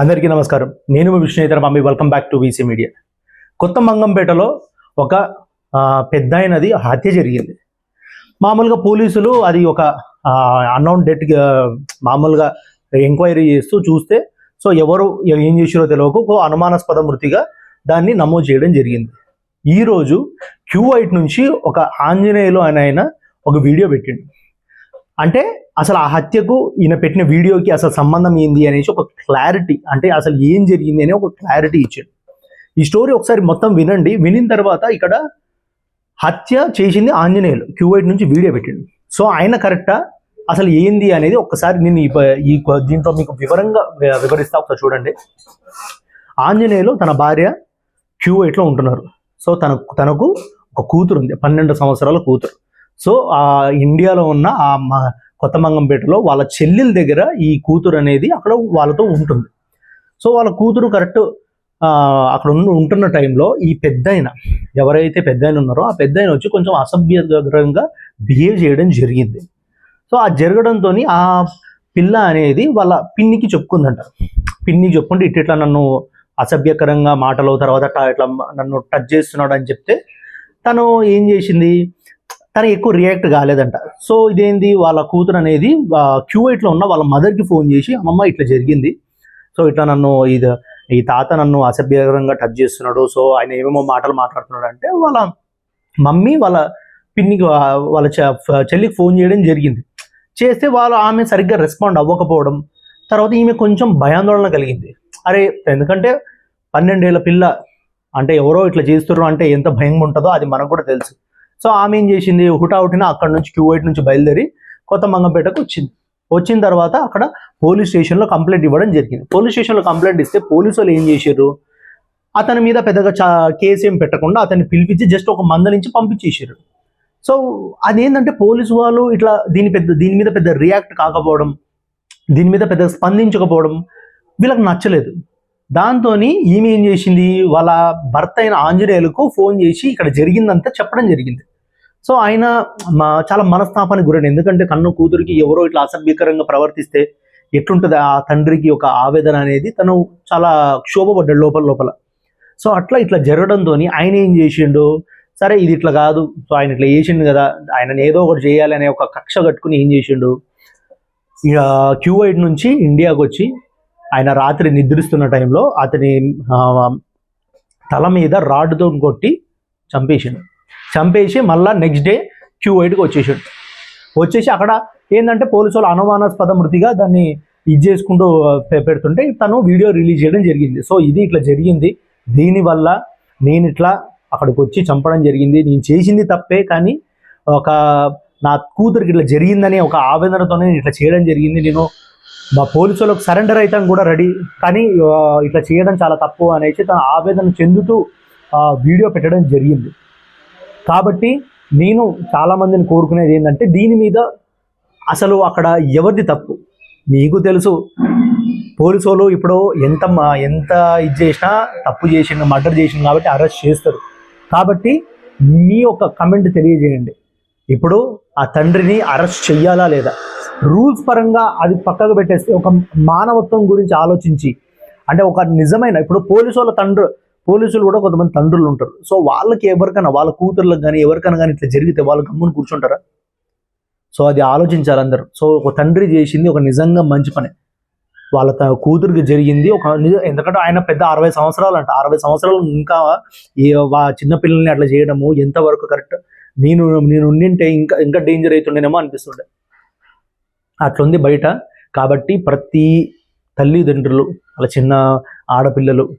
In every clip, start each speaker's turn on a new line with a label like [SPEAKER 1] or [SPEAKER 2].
[SPEAKER 1] అందరికీ నమస్కారం. నేను మీ విష్ణుయితర mummy welcome back to VC media కొత్త మంగంపేటలో ఒక పెద్ద అయినది హత్య జరిగింది. మామూలుగా పోలీసులు అది ఒక అన్నౌన్ డెట్ మామూలుగా ఎంక్వైరీ చేస్తూ చూస్తే సో ఎవరు ఏం చేసిరో తెలియక ఒక అనుమానాస్పద మృతిగా దాన్ని నమోదు చేయడం జరిగింది. ఈరోజు క్యూ వైట్ నుంచి ఒక ఆంజనేయులు అని ఆయన ఒక వీడియో పెట్టిండు. అంటే అసలు ఆ హత్యకు ఈయన పెట్టిన వీడియోకి అసలు సంబంధం ఏంది అనేసి ఒక క్లారిటీ అంటే అసలు ఏం జరిగింది అనే ఒక క్లారిటీ ఇచ్చాడు. ఈ స్టోరీ ఒకసారి మొత్తం వినండి. వినిన తర్వాత ఇక్కడ హత్య చేసింది ఆంజనేయులు. క్యూవైట్ నుంచి వీడియో పెట్టిండు. సో ఆయన కరెక్టా అసలు ఏంది అనేది ఒకసారి నేను ఈ దీంట్లో మీకు వివరంగా వివరిస్తా ఒకసారి చూడండి. ఆంజనేయులు తన భార్య క్యూవైట్లో ఉంటున్నారు. సో తన తనకు ఒక కూతురు ఉంది పన్నెండు సంవత్సరాల కూతురు. సో ఆ ఇండియాలో ఉన్న ఆ మ- కొత్త మంగంపేటలో వాళ్ళ చెల్లెల దగ్గర ఈ కూతురు అనేది అక్కడ వాళ్ళతో ఉంటుంది. సో వాళ్ళ కూతురు కరెక్ట్ అక్కడ ఉన్న ఉంటున్న టైంలో ఈ పెద్దాయన ఎవరైతే పెద్దాయన ఉన్నారో ఆ పెద్దాయన వచ్చి కొంచెం అసభ్యకరంగా బిహేవ్ చేయడం జరిగింది. సో ఆ జరగడంతో ఆ పిల్ల అనేది వాళ్ళ పిన్నికి చెప్పుకుందంట. పిన్నికి చెప్పుకుంటే ఇట్లా ఇట్లా నన్ను అసభ్యకరంగా మాటలు తర్వాత ఇట్లా నన్ను టచ్ చేస్తున్నాడు అని చెప్తే తను ఏం చేసింది? తను ఎక్కువ రియాక్ట్ కాలేదంట. సో ఇదేంది? వాళ్ళ కూతురు అనేది క్యూవైట్లో ఉన్న వాళ్ళ మదర్కి ఫోన్ చేసి అమ్మమ్మ ఇట్లా జరిగింది. సో ఇట్లా నన్ను ఇది ఈ తాత నన్ను అసభ్యకరంగా టచ్ చేస్తున్నాడు. సో ఆయన ఏమేమో మాటలు మాట్లాడుతున్నాడు అంటే వాళ్ళ మమ్మీ వాళ్ళ పిన్నికి వాళ్ళ చెల్లికి ఫోన్ చేయడం జరిగింది. చేస్తే వాళ్ళు ఆమె సరిగ్గా రెస్పాండ్ అవ్వకపోవడం తర్వాత ఈమె కొంచెం భయాందోళన కలిగింది. అరే ఎందుకంటే పన్నెండేళ్ళ పిల్ల అంటే ఎవరో ఇట్లా చేస్తున్నారు అంటే ఎంత భయంగా ఉంటుందో అది మనకు కూడా తెలుసు. సో ఆమె ఏం చేసింది? హుటాహుటిన అక్కడ నుంచి క్యూవైట్ నుంచి బయలుదేరి కొత్త మంగంపేటకు వచ్చింది. వచ్చిన తర్వాత అక్కడ పోలీస్ స్టేషన్లో కంప్లైంట్ ఇవ్వడం జరిగింది. పోలీస్ స్టేషన్లో కంప్లైంట్ ఇస్తే పోలీసు వాళ్ళు ఏం చేశారు అతని మీద పెద్దగా చా కేసు ఏం పెట్టకుండా అతన్ని పిలిపించి జస్ట్ ఒక మంద నుంచి పంపించేసారు సో అదేంటంటే పోలీసు వాళ్ళు ఇట్లా దీని పెద్ద దీని మీద పెద్ద రియాక్ట్ కాకపోవడం దీని మీద పెద్ద స్పందించకపోవడం వీళ్ళకి నచ్చలేదు. దాంతో ఈమె ఏం చేసింది? వాళ్ళ భర్త అయిన ఆంజనేయులకు ఫోన్ చేసి ఇక్కడ జరిగిందంతా చెప్పడం జరిగింది. సో ఆయన మా చాలా మనస్తాపానికి గురైన ఎందుకంటే కన్ను కూతురికి ఎవరో ఇట్లా అసభ్యకరంగా ప్రవర్తిస్తే ఎట్లుంటుంది? ఆ తండ్రికి ఒక ఆవేదన అనేది తను చాలా క్షోభపడ్డాడు లోపల లోపల. సో అట్లా ఇట్లా జరగడంతో ఆయన ఏం చేసిండు? సరే ఇది ఇట్లా కాదు సో ఆయన ఇట్లా చేసిండు కదా ఆయన ఏదో ఒకటి చేయాలి అనే ఒక కక్ష కట్టుకుని ఏం చేసిండు? ఇక క్యూవైట్ నుంచి ఇండియాకి వచ్చి ఆయన రాత్రి నిద్రిస్తున్న టైంలో అతని తల మీద రాడ్తో కొట్టి చంపేసిండు. చంపేసి మళ్ళీ నెక్స్ట్ డే క్యూ వైట్కి వచ్చేసాడు. వచ్చేసి అక్కడ ఏంటంటే పోలీసు వాళ్ళు అనుమానాస్పద మృతిగా దాన్ని ఇది చేసుకుంటూ పెడుతుంటే తను వీడియో రిలీజ్ చేయడం జరిగింది. సో ఇది ఇట్లా జరిగింది. దీనివల్ల నేను ఇట్లా అక్కడికి వచ్చి చంపడం జరిగింది. నేను చేసింది తప్పే కానీ ఒక నా కూతురికి ఇట్లా జరిగిందని ఒక ఆవేదనతోనే నేను ఇట్లా చేయడం జరిగింది. నేను మా పోలీసు వాళ్ళకి సరెండర్ అవుతాం కూడా రెడీ కానీ ఇట్లా చేయడం చాలా తప్పు అనేసి తన ఆవేదన చెందుతూ వీడియో పెట్టడం జరిగింది. కాబట్టి నేను చాలామందిని కోరుకునేది ఏంటంటే దీని మీద అసలు అక్కడ ఎవరిది తప్పు? మీకు తెలుసు. పోలీసు వాళ్ళు ఇప్పుడు ఎంత మ- ఎంత ఇది చేసినా తప్పు చేసిన మర్డర్ చేసిన కాబట్టి అరెస్ట్ చేస్తారు. కాబట్టి మీ యొక్క కమెంట్ తెలియజేయండి. ఇప్పుడు ఆ తండ్రిని అరెస్ట్ చెయ్యాలా లేదా? రూల్స్ పరంగా అది పక్కకు పెట్టేస్తే ఒక మానవత్వం గురించి ఆలోచించి అంటే ఒక నిజమైన ఇప్పుడు పోలీసు వాళ్ళ తండ్రి పోలీసులు కూడా కొంతమంది తండ్రులు ఉంటారు. సో వాళ్ళకి ఎవరికైనా వాళ్ళ కూతుర్లకు కానీ ఎవరికైనా కానీ ఇట్లా జరిగితే వాళ్ళు గమ్మును కూర్చుంటారా? సో అది ఆలోచించాలి అందరూ. సో ఒక తండ్రి చేసింది ఒక నిజంగా మంచి పని. వాళ్ళ త- కూతురికి జరిగింది ఒక నిజ- ఎందుకంటే ఆయన పెద్ద అరవై సంవత్సరాలు అంట అరవై సంవత్సరాలు ఇంకా ఈ వా చిన్న పిల్లల్ని అట్లా చేయడము ఎంతవరకు కరెక్ట్? నేను నేను ఉండింటే ఇంకా ఇంకా డేంజర్ అవుతుండేనేమో అనిపిస్తుండే. అట్లుంది బయట. కాబట్టి ప్రతి తల్లిదండ్రులు వాళ్ళ చిన్న ఆడపిల్లలు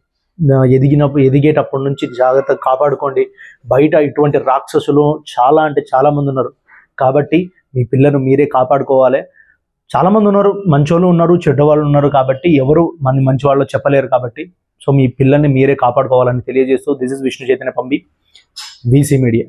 [SPEAKER 1] ఎదిగినప్పుడు ఎదిగేటప్పటి నుంచి జాగ్రత్తగా కాపాడుకోండి. బయట ఇటువంటి రాక్షసులు చాలా అంటే చాలా మంది ఉన్నారు. కాబట్టి మీ పిల్లను మీరే కాపాడుకోవాలి. చాలా మంది ఉన్నారు మంచోళ్ళు ఉన్నారు చెడ్డవాళ్ళు ఉన్నారు కాబట్టి ఎవరు మన మంచి వాళ్ళు చెప్పలేరు కాబట్టి. సో మీ పిల్లల్ని మీరే కాపాడుకోవాలని తెలియజేస్తూ దిస్ ఇస్ విష్ణు చైతన్య పంపి బీసీ మీడియా.